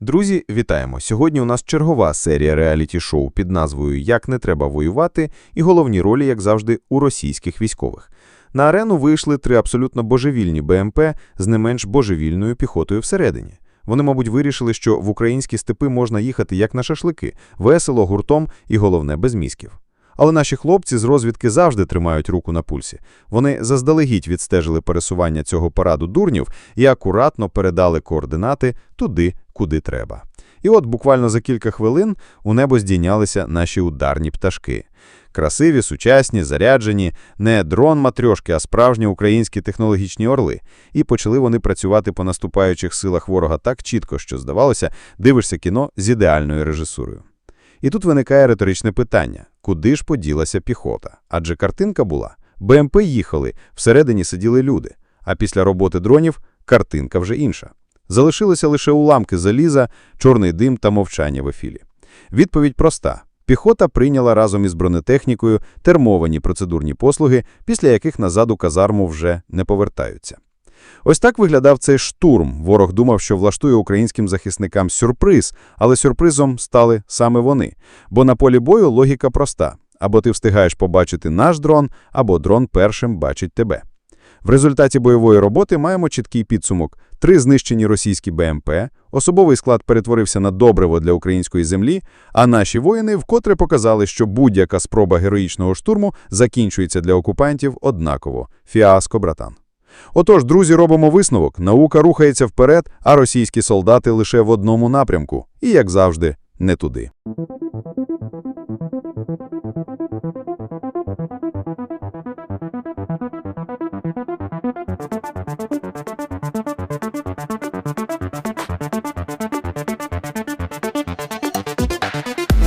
Друзі, вітаємо! Сьогодні у нас чергова серія реаліті-шоу під назвою Як не треба воювати і головні ролі, як завжди, у російських військових. На арену вийшли три абсолютно божевільні БМП з не менш божевільною піхотою всередині. Вони, мабуть, вирішили, що в українські степи можна їхати як на шашлики, весело, гуртом і, головне, без мізків. Але наші хлопці з розвідки завжди тримають руку на пульсі. Вони заздалегідь відстежили пересування цього параду дурнів і акуратно передали координати туди, куди треба. І от буквально за кілька хвилин у небо здійнялися наші ударні пташки. Красиві, сучасні, заряджені, не дрон-матрьошки, а справжні українські технологічні орли. І почали вони працювати по наступаючих силах ворога так чітко, що, здавалося, дивишся кіно з ідеальною режисурою. І тут виникає риторичне питання – куди ж поділася піхота? Адже картинка була. БМП їхали, всередині сиділи люди. А після роботи дронів картинка вже інша. Залишилися лише уламки заліза, чорний дим та мовчання в ефілі. Відповідь проста. Піхота прийняла разом із бронетехнікою термовані процедурні послуги, після яких назад у казарму вже не повертаються. Ось так виглядав цей штурм. Ворог думав, що влаштує українським захисникам сюрприз, але сюрпризом стали саме вони. Бо на полі бою логіка проста. Або ти встигаєш побачити наш дрон, або дрон першим бачить тебе. В результаті бойової роботи маємо чіткий підсумок. Три знищені російські БМП, особовий склад перетворився на добриво для української землі, а наші воїни вкотре показали, що будь-яка спроба героїчного штурму закінчується для окупантів однаково. Фіаско, братан. Отож, друзі, робимо висновок. Наука рухається вперед, а російські солдати лише в одному напрямку. І, як завжди, не туди.